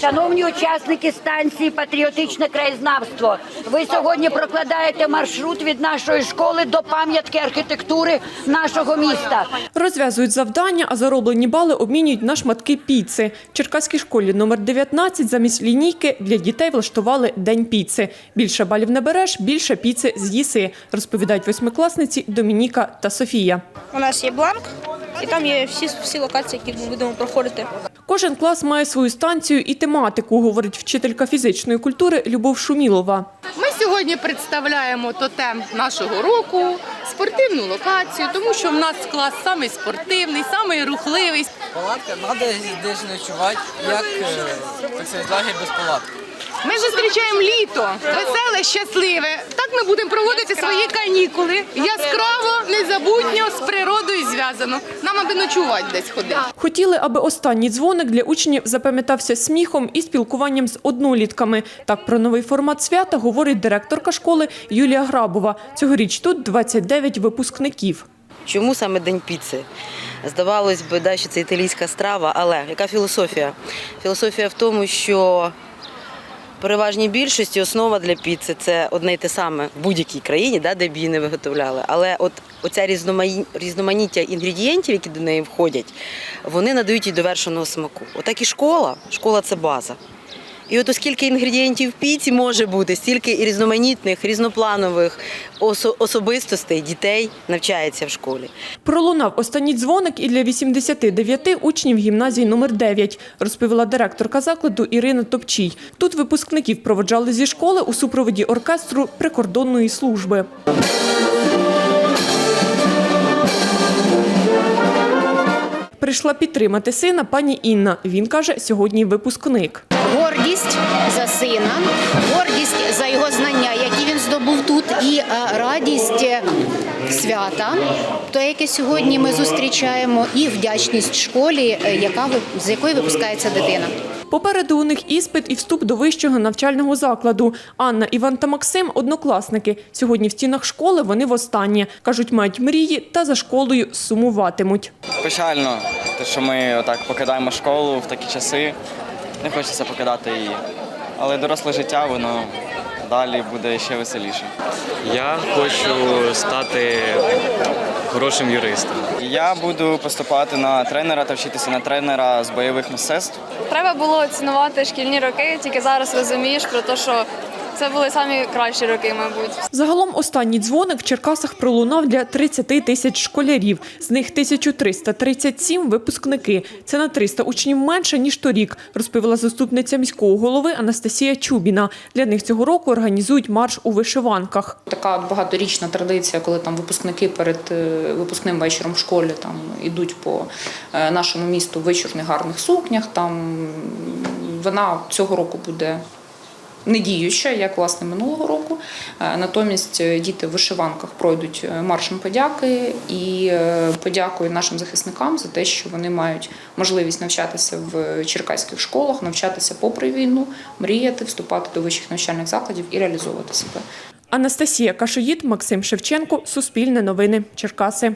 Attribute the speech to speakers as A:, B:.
A: Шановні учасники станції Патріотичне краєзнавство, ви сьогодні прокладаєте маршрут від нашої школи до пам'ятки архітектури нашого міста.
B: Розв'язують завдання, а зароблені бали обмінюють на шматки піци. В Черкаській школі номер 19 замість лінійки для дітей влаштували день піци. Більше балів не береш, більше піци з'їси, розповідають восьмикласниці Домініка та Софія.
C: У нас є бланк, і там є всі, всі локації, які ми будемо проходити.
B: Кожен клас має свою станцію і тематику, говорить вчителька фізичної культури Любов Шумілова.
D: Ми сьогодні представляємо тотем нашого року, спортивну локацію, тому що в нас клас самий спортивний, самий рухливий.
E: Палатка, треба десь ночувати, як е, так сказати, лагерь без палатки.
D: Ми зустрічаємо літо, щасливе. Так ми будемо проводити свої канікули. Яскраво, незабутньо, з природою зв'язано. Нам аби ночувати десь ходити.
B: Хотіли, аби останній дзвоник для учнів запам'ятався сміхом і спілкуванням з однолітками. Так про новий формат свята говорить директорка школи Юлія Грабова. Цьогоріч тут 29 випускників.
F: Чому саме день піци? Здавалось би, да, що це італійська страва, але яка філософія? Філософія в тому, що переважній більшості основа для піци це одне й те саме в будь-якій країні, да, де б її не виготовляли. Але от оця різномані- різноманіття інгредієнтів, які до неї входять, вони надають їй довершеного смаку. Отак і школа, школа це база. І от оскільки інгредієнтів піці може бути, стільки і різноманітних, різнопланових осо- особистостей дітей навчається в школі.
B: Пролунав останній дзвоник і для 89 учнів гімназії номер 9, розповіла директорка закладу Ірина Топчій. Тут випускників проводжали зі школи у супроводі оркестру прикордонної служби. Прийшла підтримати сина пані Інна. Він каже, сьогодні випускник.
G: гордість за сина, гордість за його знання, які він здобув тут, і е, радість е, свята, те, яке сьогодні ми зустрічаємо, і вдячність школі, е, яка ви- з якої випускається дитина.
B: Попереду у них іспит і вступ до вищого навчального закладу. Анна, Іван та Максим – однокласники. Сьогодні в стінах школи вони востаннє. Кажуть, мають мрії та за школою сумуватимуть.
E: Печально, те, що ми отак покидаємо школу в такі часи. Не хочеться покидати її. Але доросле життя, воно далі буде ще веселіше.
H: Я хочу стати хорошим юристом.
E: Я буду поступати на тренера та вчитися на тренера з бойових мистецтв.
I: Треба було цінувати шкільні роки, тільки зараз розумієш про те, що це були самі кращі роки, мабуть.
B: Загалом останній дзвоник в Черкасах пролунав для 30 тисяч школярів. З них 1337 – випускники. Це на 300 учнів менше, ніж торік, розповіла заступниця міського голови Анастасія Чубіна. Для них цього року організують марш у вишиванках.
J: Така багаторічна традиція, коли там випускники перед е, випускним вечором в школі там ідуть по е, нашому місту в вечірних гарних сукнях. Там вона цього року буде. Не діюча, як власне минулого року. Е, Натомість е, діти в вишиванках пройдуть е, маршем подяки і подякую нашим захисникам за те, що вони мають можливість навчатися в черкаських школах, навчатися попри війну, мріяти, вступати до вищих навчальних закладів і реалізовувати себе.
B: Анастасія Кашоїд, Максим Шевченко, Суспільне новини, Черкаси.